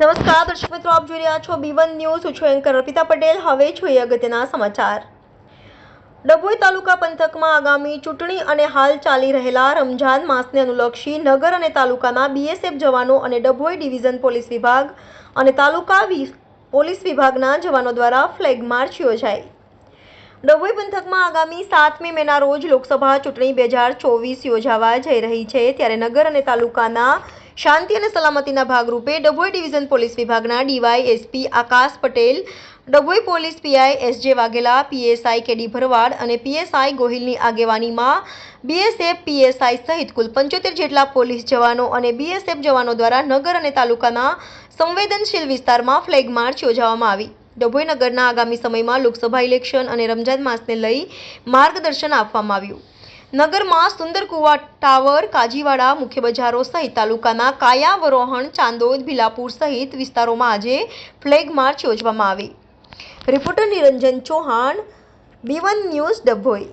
નમસ્કાર, દર્શક મિત્રો, આપ જોઈ રહ્યા છો બી વન ન્યૂઝ હું છું એન્કર અર્પિતા પટેલ. હવે જોઈએ અગત્યના સમાચાર. ડભોઈ તાલુકા પંથકમાં આગામી ચૂંટણી અને હાલ ચાલી રહેલા રમઝાન માસને અનુલક્ષી નગર અને તાલુકાના બીએસએફ જવાનો અને ડભોઈ ડિવિઝન પોલીસ વિભાગ અને તાલુકા પોલીસ વિભાગના જવાનો દ્વારા ફ્લેગ માર્ચ યોજાઈ ડભોઈ પંથકમાં આગામી સાતમી મેના રોજ લોકસભા ચૂંટણી બે હજાર ચોવીસ યોજાવા જઈ રહી છે. ત્યારે નગર અને તાલુકાના શાંતિ અને સલામતીના ભાગરૂપે ડભોઈ ડિવિઝન પોલીસ વિભાગના DY SP Akash Patel, Dabhoi police PI SJ Vaghela, PSI KD Bharwad અને પીએસઆઈ ગોહિલની આગેવાનીમાં બીએસએફ, પીએસઆઈ સહિત કુલ પંચોતેર જેટલા પોલીસ જવાનો અને બીએસએફ જવાનો દ્વારા નગર અને તાલુકાના સંવેદનશીલ વિસ્તારમાં ફ્લેગ માર્ચ યોજવામાં આવી. ડભોઈ નગરના આગામી સમયમાં લોકસભા ઇલેક્શન અને રમજાન માસને લઈ માર્ગદર્શન આપવામાં આવ્યું. નગરમાં સુંદરકુવા ટાવર, કાજીવાડા મુખ્ય બજારો સહિત તાલુકાના કાયા વરોહણ ચાંદોદ, ભીલાપુર સહિત વિસ્તારોમાં આજે ફ્લેગ માર્ચ યોજવામાં આવી. Reporter Niranjan Chauhan, B one news Dabhoi.